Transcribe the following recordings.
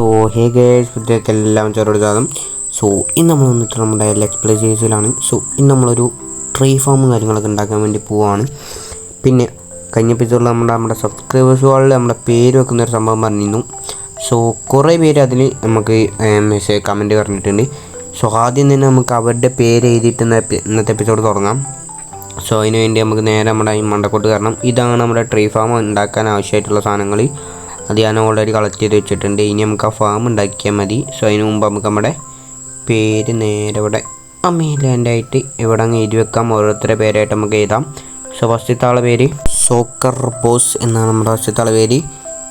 So ഹേ guys പുതിയൊക്കെ എല്ലാം ചെറുതാകും so ഇന്ന് നമ്മൾ വന്നിട്ട് നമ്മുടെ ലെക്സ് പ്ലേ സീരീസിലാണ് സോ ഇന്ന് നമ്മളൊരു ട്രീ ഫാമും കാര്യങ്ങളൊക്കെ ഉണ്ടാക്കാൻ വേണ്ടി പോവാണ്. പിന്നെ കഴിഞ്ഞ എപ്പിസോഡിൽ നമ്മുടെ നമ്മുടെ സബ്സ്ക്രൈബേഴ്സ് വാളിൽ നമ്മുടെ പേര് വെക്കുന്ന ഒരു സംഭവം പറഞ്ഞിരുന്നു. സോ കുറേ പേര് അതിൽ നമുക്ക് മെസ്സേജ് കമന്റ് പറഞ്ഞിട്ടുണ്ട്. സോ ആദ്യം തന്നെ നമുക്ക് അവരുടെ പേര് എഴുതിയിട്ട് ഇന്നത്തെ എപ്പിസോഡ് തുടങ്ങാം. സോ അതിന് വേണ്ടി നമുക്ക് നേരെ നമ്മുടെ ഈ മണ്ടക്കോട്ട് കാരണം ഇതാണ് നമ്മുടെ ട്രീ ഫാം ഉണ്ടാക്കാൻ ആവശ്യമായിട്ടുള്ള സാധനങ്ങൾ അത് ഞാൻ ഓൾറെഡി കളക്ട് ചെയ്ത് വെച്ചിട്ടുണ്ട്. ഇനി നമുക്ക് ആ ഫാം ഉണ്ടാക്കിയാൽ മതി. സോ അതിന് മുമ്പ് നമുക്ക് നമ്മുടെ പേര് നേരെ ഇവിടെ അമ്മേ ലാൻഡായിട്ട് ഇവിടെ അങ്ങ് എഴുതി വെക്കാം. ഓരോരുത്തരുടെ പേരായിട്ട് നമുക്ക് എഴുതാം. സോ ഫസ്റ്റത്തെ ആളെ പേര് സോക്കർ ബോസ് എന്നാണ് നമ്മുടെ ഫസ്റ്റത്തെ ആളെ പേര്.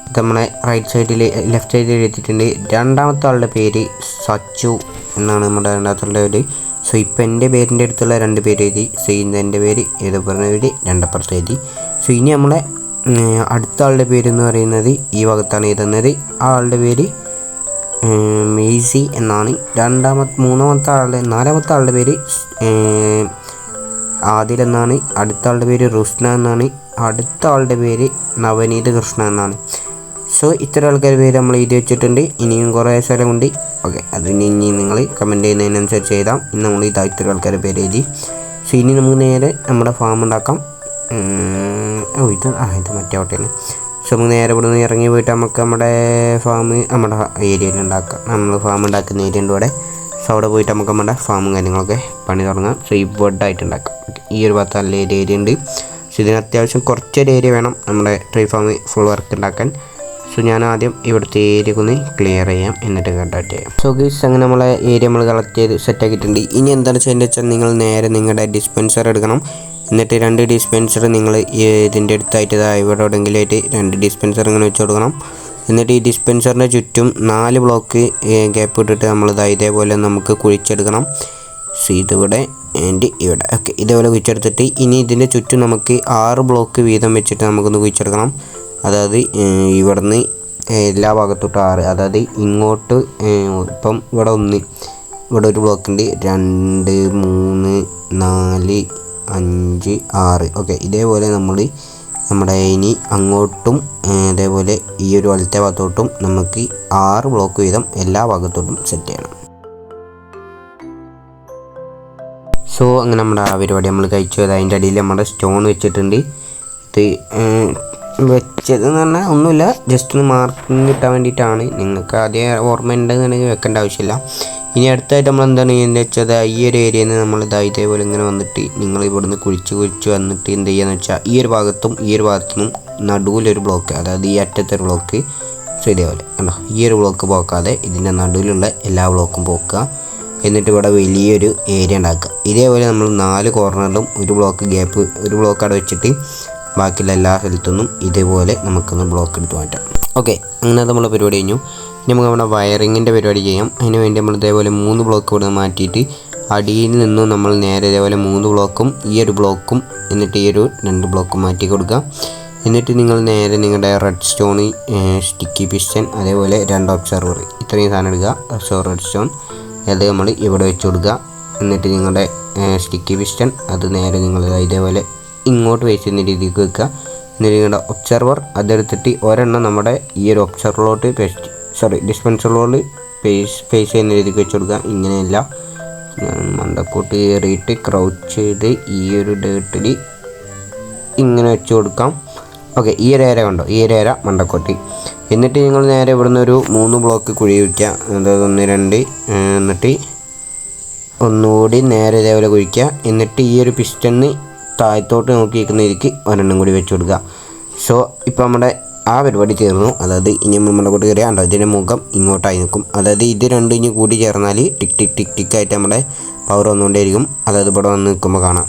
ഇത് നമ്മളെ റൈറ്റ് സൈഡിൽ ലെഫ്റ്റ് സൈഡിൽ എഴുതിയിട്ടുണ്ട്. രണ്ടാമത്തെ ആളുടെ പേര് സച്ചു എന്നാണ് നമ്മുടെ രണ്ടാമത്തെ ആളുടെ പേര്. സോ ഇപ്പം എന്റെ പേരിന്റെ അടുത്തുള്ള രണ്ട് പേര് എഴുതി. സോ ഇന്ന് എന്റെ പേര് ഏത് പറഞ്ഞ പേര് രണ്ടപ്പുറത്ത് എഴുതി. സോ ഇനി നമ്മളെ അടുത്ത ആളുടെ പേര് എന്ന് പറയുന്നത് ഈ ഭാഗത്താണ് എഴുതുന്നത്. ആളുടെ പേര് മെയ്സി എന്നാണ്. രണ്ടാമത്തെ മൂന്നാമത്തെ ആളുടെ നാലാമത്തെ ആളുടെ പേര് ആദിൽ എന്നാണ്. അടുത്ത ആളുടെ പേര് റുസ്ന എന്നാണ്. അടുത്ത ആളുടെ പേര് നവനീത് കൃഷ്ണ എന്നാണ്. സോ ഇത്ര ആൾക്കാർ പേര് നമ്മൾ എഴുതി വെച്ചിട്ടുണ്ട്. ഇനിയും കുറേ സ്ഥലമുണ്ട്. ഓക്കെ അത് ഇനി നിങ്ങൾ കമന്റ് ചെയ്യുന്നതിനനുസരിച്ച് എഴുതാം. ഇന്ന് നമ്മൾ ഇതാ ഇത്ര ആൾക്കാരുടെ പേര് എഴുതി. സോ ഇനി നമുക്ക് നേരെ നമ്മുടെ ഫാം ഉണ്ടാക്കാം. ഓ ഇത് ആ ഇത് മറ്റേ ഓട്ടയിൽ സോ നമുക്ക് നേരെ ഇവിടെ നിന്ന് ഇറങ്ങി പോയിട്ട് നമുക്ക് നമ്മുടെ ഫാം നമ്മുടെ ഏരിയയിൽ ഉണ്ടാക്കാം. നമ്മൾ ഫാം ഉണ്ടാക്കുന്ന ഏരിയ ഉണ്ട് ഇവിടെ. സോ അവിടെ പോയിട്ട് നമുക്ക് നമ്മുടെ ഫാമും കാര്യങ്ങളൊക്കെ പണി തുടങ്ങാം. സോ ഈ ബെഡായിട്ട് ഉണ്ടാക്കാം. ഈ ഒരു ഭാഗത്ത് നല്ല ഏരിയ ഏരിയ ഉണ്ട്. സോ ഇതിന് അത്യാവശ്യം കുറച്ചൊരു ഏരിയ വേണം നമ്മുടെ ട്രീ ഫാം ഫുൾ വർക്ക് ഉണ്ടാക്കാൻ. സോ ഞാൻ ആദ്യം ഇവിടുത്തെ ഏരിയ ഒന്ന് ക്ലിയർ ചെയ്യാം. എന്നിട്ട് കണ്ടാക്ട് ചെയ്യാം. സോ ഗീസ് അങ്ങനെ നമ്മളെ ഏരിയ നമ്മൾ കളക്ട് ചെയ്ത് സെറ്റ് ആക്കിയിട്ടുണ്ട്. ഇനി എന്താണ് ചെയ്യേണ്ടത് വെച്ചാൽ നിങ്ങൾ നേരെ നിങ്ങളുടെ ഡിസ്പെൻസർ എടുക്കണം. എന്നിട്ട് രണ്ട് ഡിസ്പെൻസർ നിങ്ങൾ ഇതിന്റെ അടുത്തായിട്ട് ഇവിടെ എവിടെയെങ്കിലും രണ്ട് ഡിസ്പെൻസർ ഇങ്ങനെ വെച്ച് കൊടുക്കണം. എന്നിട്ട് ഈ ഡിസ്പെൻസറിന്റെ ചുറ്റും നാല് ബ്ലോക്ക് ഗ്യാപ്പ് ഇട്ടിട്ട് നമ്മൾ ഇതാ ഇതേപോലെ നമുക്ക് കുഴിച്ചെടുക്കണം. സോ ഇതിവിടെ ആൻഡ് ഇവിടെ. ഓക്കെ ഇതേപോലെ കുഴിച്ചെടുത്തിട്ട് ഇനി ഇതിന്റെ ചുറ്റും നമുക്ക് ആറ് ബ്ലോക്ക് വീതം വെച്ചിട്ട് നമുക്കൊന്ന് കുഴിച്ചെടുക്കണം. അതായത് ഇവിടുന്ന് എല്ലാ ഭാഗത്തോട്ടും ആറ്. അതായത് ഇങ്ങോട്ട് ഇപ്പം ഇവിടെ ഒന്ന് ഇവിടെ ഒരു ബ്ലോക്ക് ഉണ്ട്. രണ്ട് മൂന്ന് നാല് അഞ്ച് ആറ്. ഓക്കെ ഇതേപോലെ നമ്മൾ നമ്മുടെ ഇനി അങ്ങോട്ടും അതേപോലെ ഈ ഒരു വലത്തെ ഭാഗത്തോട്ടും നമുക്ക് ആറ് ബ്ലോക്ക് വീതം എല്ലാ ഭാഗത്തോട്ടും സെറ്റ് ചെയ്യണം. സോ അങ്ങനെ നമ്മുടെ ആ പരിപാടി നമ്മൾ കഴിച്ചു. അത് അതിന്റെ അടിയിൽ നമ്മുടെ സ്റ്റോൺ വെച്ചിട്ടുണ്ട്. ഇത് വെച്ചതെന്ന് പറഞ്ഞാൽ ഒന്നുമില്ല. ജസ്റ്റ് ഒന്ന് മാർക്കിങ് കിട്ടാൻ വേണ്ടിയിട്ടാണ്. നിങ്ങൾക്ക് ആദ്യം ഓർമ്മ ഉണ്ടെന്നുണ്ടെങ്കിൽ വെക്കേണ്ട ആവശ്യമില്ല. ഇനി അടുത്തായിട്ട് നമ്മൾ എന്താണ് ചെയ്യുന്നത് വെച്ചാൽ ഈ ഒരു ഏരിയയിൽ നിന്ന് നമ്മൾ ഇതാ ഇതേപോലെ ഇങ്ങനെ വന്നിട്ട് നിങ്ങൾ ഇവിടുന്ന് കുഴിച്ച് കുഴിച്ച് വന്നിട്ട് എന്ത് ചെയ്യാന്ന് വെച്ചാൽ ഈ ഒരു ഭാഗത്തും ഈ ഒരു ഭാഗത്തുനിന്നും നടുവിലൊരു ബ്ലോക്ക് അതായത് ഈ അറ്റത്തെ ഒരു ബ്ലോക്ക് സോ ഇതേപോലെ കണ്ടോ? ഈ ഒരു ബ്ലോക്ക് പോക്കാതെ ഇതിന്റെ നടുവിലുള്ള എല്ലാ ബ്ലോക്കും പോക്കുക. എന്നിട്ട് ഇവിടെ വലിയൊരു ഏരിയ ഉണ്ടാക്കുക. ഇതേപോലെ നമ്മൾ നാല് കോർണറിലും ഒരു ബ്ലോക്ക് ഗ്യാപ്പ് ഒരു ബ്ലോക്ക് അവിടെ വെച്ചിട്ട് ബാക്കിയുള്ള എല്ലാ സ്ഥലത്തുനിന്നും ഇതേപോലെ നമുക്കൊന്ന് ബ്ലോക്ക് എടുത്ത് മാറ്റാം. ഓക്കെ അങ്ങനെ നമ്മൾ പരിപാടി കഴിഞ്ഞു. ഇനി നമുക്ക് നമ്മുടെ വയറിങ്ങിന്റെ പരിപാടി ചെയ്യാം. അതിന് വേണ്ടി നമ്മൾ ഇതേപോലെ മൂന്ന് ബ്ലോക്ക് ഇവിടെ മാറ്റിയിട്ട് അടിയിൽ നിന്നും നമ്മൾ നേരെ ഇതേപോലെ മൂന്ന് ബ്ലോക്കും ഈ ഒരു ബ്ലോക്കും എന്നിട്ട് ഈ ഒരു രണ്ട് ബ്ലോക്കും മാറ്റി കൊടുക്കുക എന്നിട്ട് നിങ്ങൾ നേരെ നിങ്ങളുടെ റെഡ് സ്റ്റോൺ സ്റ്റിക്കി പിസ്റ്റൻ അതേപോലെ രണ്ട് ഒബ്സർവർ ഇത്രയും സാധനം എടുക്കുക സോ റെഡ് സ്റ്റോൺ അത് നമ്മൾ ഇവിടെ വെച്ച് കൊടുക്കുക. എന്നിട്ട് നിങ്ങളുടെ സ്റ്റിക്കി പിസ്റ്റൺ അത് നേരെ നിങ്ങൾ ഇതേപോലെ ഇങ്ങോട്ട് വെച്ച് രീതിക്ക് വെക്കുക. എന്നിട്ട് നിങ്ങളുടെ ഒബ്സർവർ അതെടുത്തിട്ട് ഒരെണ്ണം നമ്മുടെ ഈ ഒരു ഒബ്സർവറിലോട്ട് സോറി ഡിസ്പെൻസർ പേസ് ഫേസ് ചെയ്യുന്ന രീതിക്ക് വെച്ച് കൊടുക്കുക ഇങ്ങനെയല്ല. മണ്ടക്കോട്ട് കയറിയിട്ട് ക്രൗച്ച് ചെയ്ത് ഈ ഒരു ഡേട്ടിൽ ഇങ്ങനെ വെച്ച് കൊടുക്കാം. ഓക്കെ ഈ ഒരു ഏര കണ്ടോ? ഈ ഒരു ഏര മണ്ടക്കോട്ടി. എന്നിട്ട് നിങ്ങൾ നേരെ ഇവിടുന്ന് ഒരു മൂന്ന് ബ്ലോക്ക് കുഴി കുഴിക്കുക അതായത് ഒന്ന് രണ്ട് എന്നിട്ട് ഒന്നുകൂടി നേരെ ഇതേപോലെ കുഴിക്കുക എന്നിട്ട് ഈ ഒരു പിസ്റ്റന്ന് താഴത്തോട്ട് നോക്കി നിൽക്കുന്ന ഒരെണ്ണം കൂടി വെച്ച് കൊടുക്കുക സോ ഇപ്പോൾ നമ്മുടെ ആ പരിപാടി തീർന്നു അതായത് ഇനി നമ്മുടെ കൂട്ട് കയറിയാൽ ഇതിന്റെ മുഖം ഇങ്ങോട്ടായി നിൽക്കും അതായത് ഇത് രണ്ടും ഇനി കൂടി ചേർന്നാൽ ടിക് ടിക് ടിക് ടിക് ആയിട്ട് നമ്മുടെ പവർ വന്നുകൊണ്ടേയിരിക്കും അതായത് ഇവിടെ വന്ന് നിൽക്കുമ്പോൾ കാണാം.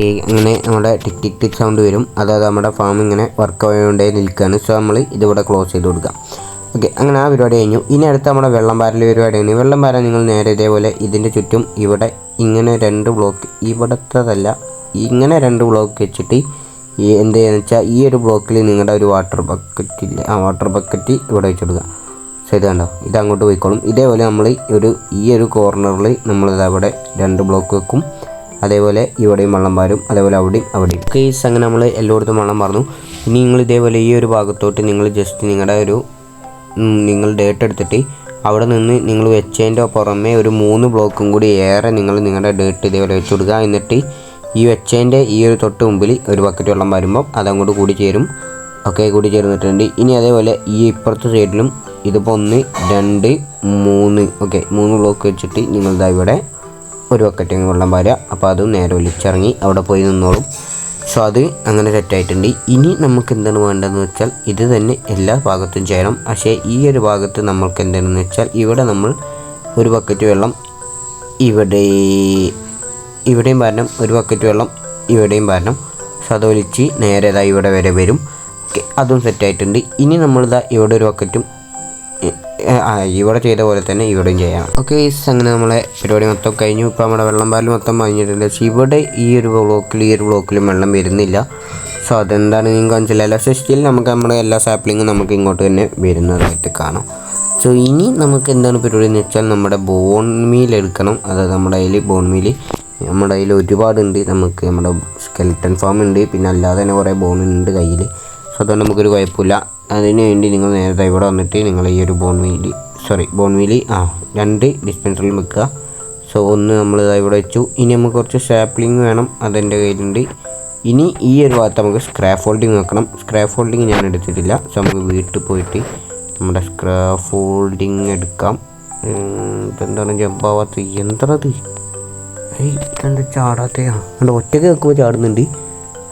ഈ അങ്ങനെ നമ്മുടെ ടിക് ടിക് ടിക് സൗണ്ട് വരും. അതായത് നമ്മുടെ ഫാം ഇങ്ങനെ വർക്ക് ആയതുകൊണ്ടേ നിൽക്കുകയാണ് സോ നമ്മൾ ഇതിവിടെ ക്ലോസ് ചെയ്ത് കൊടുക്കാം. ഓക്കെ അങ്ങനെ ആ പരിപാടി കഴിഞ്ഞു. ഇനി അടുത്ത നമ്മുടെ വെള്ളം പാരൽ പരിപാടിയാണ്. വെള്ളം പാരാൻ നിങ്ങൾ നേരെ ഇതേപോലെ ഇതിന്റെ ചുറ്റും ഇവിടെ ഇങ്ങനെ രണ്ട് ബ്ലോക്ക് ഇവിടത്തതല്ല ഇങ്ങനെ രണ്ട് ബ്ലോക്ക് വെച്ചിട്ട് ഈ എന്ത് ചെയ്യുക വെച്ചാൽ ഈ ഒരു ബ്ലോക്കിൽ നിങ്ങളുടെ ഒരു വാട്ടർ ബക്കറ്റ് ഇല്ല? ആ വാട്ടർ ബക്കറ്റ് ഇവിടെ വെച്ച് കൊടുക്കുക ഇത് കണ്ടോ? ഇത് അങ്ങോട്ട് പോയിക്കോളും. ഇതേപോലെ നമ്മൾ ഒരു ഈ ഒരു കോർണറിൽ നമ്മൾ അവിടെ രണ്ട് ബ്ലോക്ക് വെക്കും. അതേപോലെ ഇവിടെയും വള്ളം പാരും അതേപോലെ അവിടെയും അവിടെയും. കേസ് അങ്ങനെ നമ്മൾ എല്ലായിടത്തും വള്ളം പറഞ്ഞു ഇനി നിങ്ങൾ ഇതേപോലെ ഈ ഒരു ഭാഗത്തോട്ട് നിങ്ങൾ ജസ്റ്റ് നിങ്ങളുടെ ഒരു നിങ്ങൾ ഡേറ്റ് എടുത്തിട്ട് അവിടെ നിന്ന് നിങ്ങൾ വെച്ചതിന്റെ പുറമേ ഒരു മൂന്ന് ബ്ലോക്കും കൂടി ഏറെ നിങ്ങൾ നിങ്ങളുടെ ഡേറ്റ് ഇതേപോലെ വെച്ച് കൊടുക്കുക എന്നിട്ട് ഈ വെച്ചതിന്റെ ഈ ഒരു തൊട്ട് മുമ്പിൽ ഒരു ബക്കറ്റ് വെള്ളം വരുമ്പം അതങ്ങോട്ട് കൂടി ചേരും ഒക്കെ കൂടി ചേർന്നിട്ടുണ്ട് ഇനി അതേപോലെ ഈ ഇപ്പുറത്തെ സൈഡിലും ഇതിപ്പോൾ ഒന്ന് രണ്ട് മൂന്ന്. ഓക്കെ മൂന്ന് ബ്ലോക്ക് വെച്ചിട്ട് നിങ്ങളിതാ ഇവിടെ ഒരു ബക്കറ്റ് വെള്ളം വരിക. അപ്പോൾ അത് നേരെ ഒലിച്ചിറങ്ങി അവിടെ പോയി നിന്നോളും. സോ അത് അങ്ങനെ സെറ്റായിട്ടുണ്ട് ഇനി നമുക്ക് എന്താണ് വേണ്ടതെന്ന് വെച്ചാൽ ഇത് തന്നെ എല്ലാ ഭാഗത്തും ചെയ്യണം പക്ഷേ ഈ ഒരു ഭാഗത്ത് നമ്മൾക്ക് എന്താണെന്ന് വെച്ചാൽ ഇവിടെ നമ്മൾ ഒരു ബക്കറ്റ് വെള്ളം ഇവിടെ ഇവിടെയും വരണം ഒരു ബക്കറ്റ് വെള്ളം ഇവിടെയും വരണം സോ അതൊലിച്ച് നേരെ ഇതാ ഇവിടെ വരെ വരും. ഓക്കെ അതും സെറ്റായിട്ടുണ്ട് ഇനി നമ്മളിതാ ഇവിടെ ഒരു ബക്കറ്റും ഇവിടെ ചെയ്ത പോലെ തന്നെ ഇവിടെയും ചെയ്യാം ഓക്കെ അങ്ങനെ നമ്മളെ പരിപാടി മൊത്തം കഴിഞ്ഞു. ഇപ്പോൾ നമ്മുടെ വെള്ളം പാൽ മൊത്തം വാങ്ങിയിട്ടുണ്ട് പക്ഷേ ഇവിടെ ഈ ഒരു ബ്ലോക്കിൽ ഈ ഒരു ബ്ലോക്കിലും വെള്ളം വരുന്നില്ല. സോ അതെന്താണ് നിങ്ങൾക്ക് മനസ്സിലായില്ല. പക്ഷേ സ്റ്റിൽ നമുക്ക് നമ്മുടെ എല്ലാ സാപ്ലിങ്ങും നമുക്ക് ഇങ്ങോട്ട് തന്നെ വരുന്നതായിട്ട് കാണാം. സോ ഇനി നമുക്ക് എന്താണ് പരിപാടി എന്ന് വെച്ചാൽ നമ്മുടെ ബോൺ മീൽ എടുക്കണം. അതായത് നമ്മുടെ അതിൽ ബോൺ മീൽ നമ്മുടെ കയ്യിൽ ഒരുപാടുണ്ട്. നമുക്ക് നമ്മുടെ സ്കെൽട്ടൺ ഫാം ഉണ്ട്. പിന്നെ അല്ലാതെ തന്നെ കുറേ ബോൺ ഉണ്ട് കയ്യിൽ. സോ അതുകൊണ്ട് നമുക്കൊരു കുഴപ്പമില്ല. അതിന് വേണ്ടി നിങ്ങൾ നേരത്തെ ഇവിടെ വന്നിട്ട് നിങ്ങൾ ഈ ഒരു ബോൺ വീലി സോറി ബോൺ വീലി ആ രണ്ട് ഡിസ്പെൻസറിൽ വെക്കുക. സോ ഒന്ന് നമ്മൾ ഇവിടെ വെച്ചു. ഇനി നമുക്ക് കുറച്ച് സാപ്ലിങ് വേണം. അതെന്റെ കയ്യിലുണ്ട്. ഇനി ഈ ഒരു ഭാഗത്ത് നമുക്ക് സ്ക്രാപ്പ് ഫോൾഡിങ് വെക്കണം. സ്ക്രാപ്പ് ഫോൾഡിങ് ഞാൻ എടുത്തിട്ടില്ല. സോ നമുക്ക് വീട്ടിൽ പോയിട്ട് നമ്മുടെ സ്ക്രാപ്പ് ഫോൾഡിങ് എടുക്കാം ഇതെന്താണ്? ജമ്പാവാത്ത യന്ത്രത് ഹൈ ഇതെന്താ ചാടാത്തയാ കണ്ട ഒറ്റയ്ക്ക് വെക്കുമ്പോൾ ചാടുന്നുണ്ട്.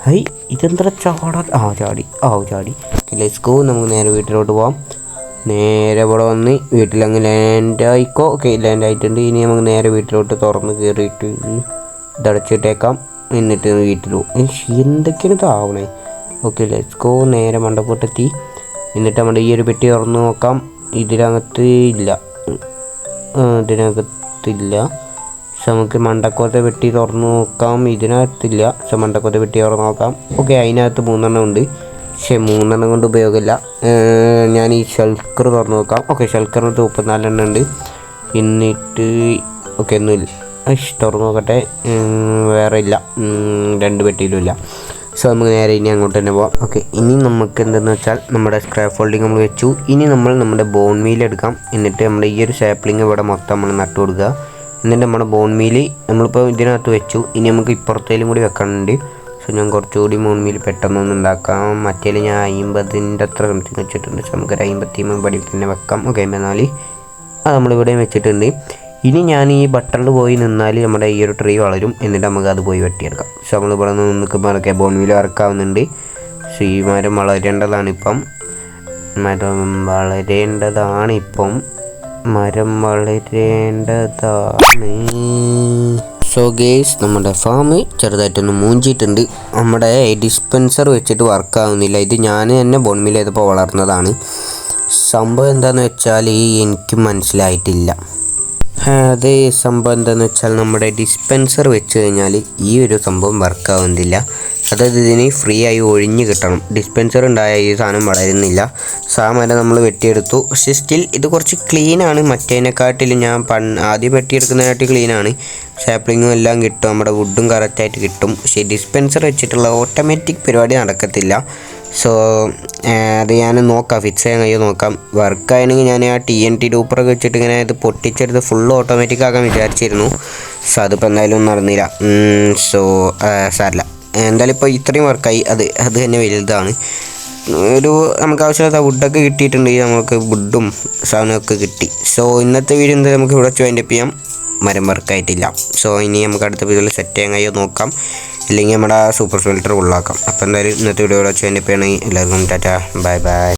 ഹൈ ഇതെന്താ ചാടാ? ആ ചാടി. ആ ചാടി. ലെറ്റ്സ് ഗോ നമുക്ക് നേരെ വീട്ടിലോട്ട് പോവാം. നേരെ ഇവിടെ വന്ന് വീട്ടിലങ്ങ് ലാൻഡ് ആയിക്കോ. ഓക്കെ ലാൻഡ് ആയിട്ടുണ്ട്. ഇനി നമുക്ക് നേരെ വീട്ടിലോട്ട് തുറന്ന് കയറിയിട്ട് ഇതടച്ചിട്ടേക്കാം. എന്നിട്ട് വീട്ടിൽ പോകും എന്തൊക്കെയാണ് ഇതാവണേ ഓക്കെ ലെറ്റ്സ് ഗോ നേരെ മണ്ടപ്പോട്ടെത്തി എന്നിട്ട് നമ്മുടെ ഈ ഒരു പെട്ടി തുറന്ന് നോക്കാം. ഇതിനകത്ത് ഇല്ല. ഇതിനകത്തില്ല പക്ഷെ നമുക്ക് മണ്ടക്കോത്തെ വെട്ടി തുറന്നു നോക്കാം ഇതിനകത്തില്ല. പക്ഷെ മണ്ടക്കോത്തെ വെട്ടി തുറന്ന് നോക്കാം ഓക്കെ അതിനകത്ത് മൂന്നെണ്ണം ഉണ്ട്. പക്ഷേ മൂന്നെണ്ണം കൊണ്ട് ഉപയോഗമില്ല. ഞാൻ ഈ ഷൽക്കർ തുറന്ന് നോക്കാം ഓക്കെ ഷൽക്കറിനകത്ത് മുപ്പത്തിനാലെണ്ണം ഉണ്ട്. എന്നിട്ട് ഓക്കെ ഒന്നുമില്ല. തുറന്നു നോക്കട്ടെ വേറെ ഇല്ല. രണ്ട് പെട്ടിയിലും ഇല്ല. സോ നമുക്ക് നേരെ ഇനി അങ്ങോട്ട് തന്നെ പോവാം. ഓക്കെ ഇനി നമുക്ക് എന്തെന്ന് വെച്ചാൽ നമ്മുടെ സ്ക്രാപ്പ് ഫോൾഡിങ് നമ്മൾ വെച്ചു. ഇനി നമ്മൾ നമ്മുടെ ബോൺ മീൽ എടുക്കാം. എന്നിട്ട് നമ്മുടെ ഈ ഒരു സാപ്ലിംഗ് ഇവിടെ മൊത്തം നമ്മൾ നട്ടു കൊടുക്കുക എന്നിട്ട് നമ്മുടെ ബോൺ മീൽ നമ്മളിപ്പോൾ ഇതിനകത്ത് വെച്ചു. ഇനി നമുക്ക് ഇപ്പുറത്തേലും കൂടി വെക്കാനുണ്ട്. സോ ഞാൻ കുറച്ചുകൂടി ബോൺ മീൽ പെട്ടെന്നൊന്ന് ഉണ്ടാക്കാം. മറ്റേൽ ഞാൻ അമ്പതിന്റെ അത്ര സംതിങ് വെച്ചിട്ടുണ്ട്. സോ നമുക്കൊരു അമ്പത്തി പടി തന്നെ വെക്കാം. ഓക്കെ അമ്പത്തിനാല് അത് നമ്മളിവിടെയും വെച്ചിട്ടുണ്ട്. ഇനി ഞാൻ ഈ ബട്ടണിൽ പോയി നിന്നാൽ നമ്മുടെ ഈ ഒരു ട്രീ വളരും. എന്നിട്ട് നമുക്ക് അത് പോയി വെട്ടിയെടുക്കാം. സോ നമ്മൾ ഇവിടെ നിന്ന് നിൽക്കുമ്പോൾ അതൊക്കെ മീൽ വർക്കാവുന്നുണ്ട് സോ ഈ മരം വളരേണ്ടതാണ് ഇപ്പം. മരം വളരേണ്ടതാണ് ഇപ്പം. മരം വളരേണ്ടതാണ്. സോ ഗേസ് നമ്മുടെ ഫാം ചെറുതായിട്ടൊന്ന് മൂഞ്ചിയിട്ടുണ്ട്. നമ്മുടെ ഡിസ്പെൻസർ വെച്ചിട്ട് വർക്കാവുന്നില്ല ഇത് ഞാൻ തന്നെ ബോൺമിൽ ചെയ്തപ്പോൾ വളർന്നതാണ്. സംഭവം എന്താണെന്ന് വെച്ചാൽ എനിക്ക് മനസ്സിലായിട്ടില്ല. അത് സംഭവം എന്താണെന്ന് വെച്ചാൽ നമ്മുടെ ഡിസ്പെൻസർ വെച്ച് കഴിഞ്ഞാൽ ഈ ഒരു സംഭവം വർക്കാവുന്നില്ല അതായത് ഇതിന് ഫ്രീ ആയി ഒഴിഞ്ഞ് കിട്ടണം. ഡിസ്പെൻസർ ഉണ്ടായ ഈ സാധനം വളരുന്നില്ല. സാമര നമ്മൾ വെട്ടിയെടുത്തു. പക്ഷേ സ്റ്റിൽ ഇത് കുറച്ച് ക്ലീനാണ് മറ്റേതിനെക്കാട്ടിലും ഞാൻ പൺ ആദ്യം വെട്ടിയെടുക്കുന്നതിനായിട്ട് ക്ലീനാണ് സാപ്ലിങ്ങും എല്ലാം കിട്ടും. നമ്മുടെ വുഡും കറക്റ്റായിട്ട് കിട്ടും. പക്ഷേ ഡിസ്പെൻസർ വെച്ചിട്ടുള്ള ഓട്ടോമാറ്റിക് പരിപാടി നടക്കത്തില്ല. സോ അത് ഞാൻ നോക്കാം. ഫിക്സ് ചെയ്യാൻ കഴിയുമോ നോക്കാം. വർക്ക് ആയിരുന്നെങ്കിൽ ഞാൻ ആ ടി എൻ ടി ഡൂപ്പറൊക്കെ വെച്ചിട്ട് ഇങ്ങനെ ഇത് പൊട്ടിച്ചെടുത്ത് ഫുൾ ഓട്ടോമാറ്റിക് ആക്കാൻ വിചാരിച്ചിരുന്നു. സോ അതിപ്പോൾ എന്തായാലും നടന്നില്ല. സോ സാരില്ല. എന്തായാലും ഇപ്പോൾ ഇത്രയും വർക്കായി അത് അത് തന്നെ വലുതാണ്. ഒരു നമുക്ക് ആവശ്യമില്ലാത്ത വുഡൊക്കെ കിട്ടിയിട്ടുണ്ടെങ്കിൽ നമുക്ക് വുഡും സാധനമൊക്കെ കിട്ടി. സോ ഇന്നത്തെ വീഡിയോ എന്തായാലും നമുക്ക് ഇവിടെ ചോയിന്റെ ചെയ്യാം. മരം വർക്കായിട്ടില്ല സോ ഇനി നമുക്ക് അടുത്ത വീഡിയോയിൽ സെറ്റ് ചെയ്യാൻ കഴിയുമോ നോക്കാം. ഇല്ലെങ്കിൽ നമ്മുടെ സൂപ്പർ ഫിൽറ്റർ ഉള്ളാക്കാം അപ്പോൾ എന്തായാലും ഇന്നത്തെ വീഡിയോ ഇവിടെ വെച്ച് കഴിഞ്ഞപ്പോഴാണ് എല്ലാവർക്കും ടാറ്റ. Bye bye.